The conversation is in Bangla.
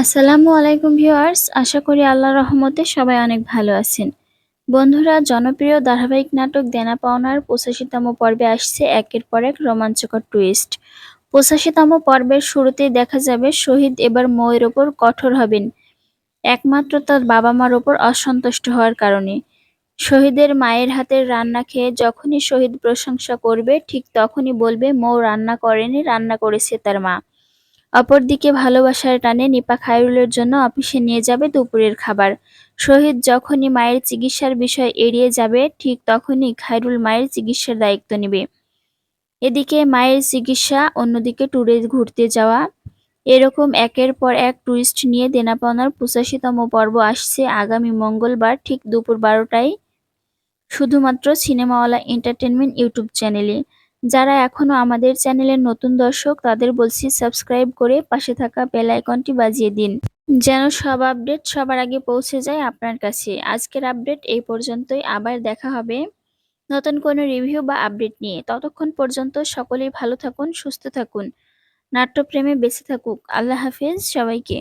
আসসালামু আলাইকুম ভিউয়ার্স, আশা করি আল্লাহর রহমতে সবাই অনেক ভালো আছেন। বন্ধুরা, জনপ্রিয় ধারাবাহিক নাটক দেনা পাওনার পঁচাশিতম পর্বে আসছে একের পর এক রোমাঞ্চকর টুইস্ট পঁচাশিতম পর্বের শুরুতেই দেখা যাবে শহীদ এবার ময়ের ওপর কঠোর হবেন। একমাত্র তার বাবা মার ওপর অসন্তুষ্ট হওয়ার কারণে। শহীদের মায়ের হাতের রান্না খেয়ে যখনই শহীদ প্রশংসা করবে, ঠিক তখনই বলবে, মৌ রান্না করেনি, রান্না করেছে তার মা। অপরদিকে ভালোবাসার টানে নিপা খায়রুলের জন্য অফিসে নিয়ে যাবে দুপুরের খাবার। শহীদ যখনই মায়ের চিকিৎসার বিষয় এড়িয়ে যাবে, ঠিক তখনই খায়রুল মায়ের চিকিৎসার দায়িত্ব নেবে। এদিকে মায়ের চিকিৎসা, অন্যদিকে ট্যুরে ঘুরতে যাওয়া। এরকম একের পর এক টুরিস্ট নিয়ে দেনাপাওনার পঁচাশিতম পর্ব আসছে আগামী মঙ্গলবার ঠিক দুপুর বারোটায়। শুধুমাত্র সিনেমাওয়ালা এন্টারটেনমেন্ট ইউটিউব চ্যানেলে। যারা এখনও আমাদের চ্যানেলের নতুন দর্শক, তাদের বলছি সাবস্ক্রাইব করে পাশে থাকা বেল আইকনটি বাজিয়ে দিন, যেন সব আপডেট সবার আগে পৌঁছে যায় আপনার কাছে। আজকের আপডেট এই পর্যন্তই। আবার দেখা হবে নতুন কোনো রিভিউ বা আপডেট নিয়ে। ততক্ষণ পর্যন্ত সকলেই ভালো থাকুন, সুস্থ থাকুন, নাট্যপ্রেমে বেঁচে থাকুক। আল্লাহ হাফেজ, সবাইকে।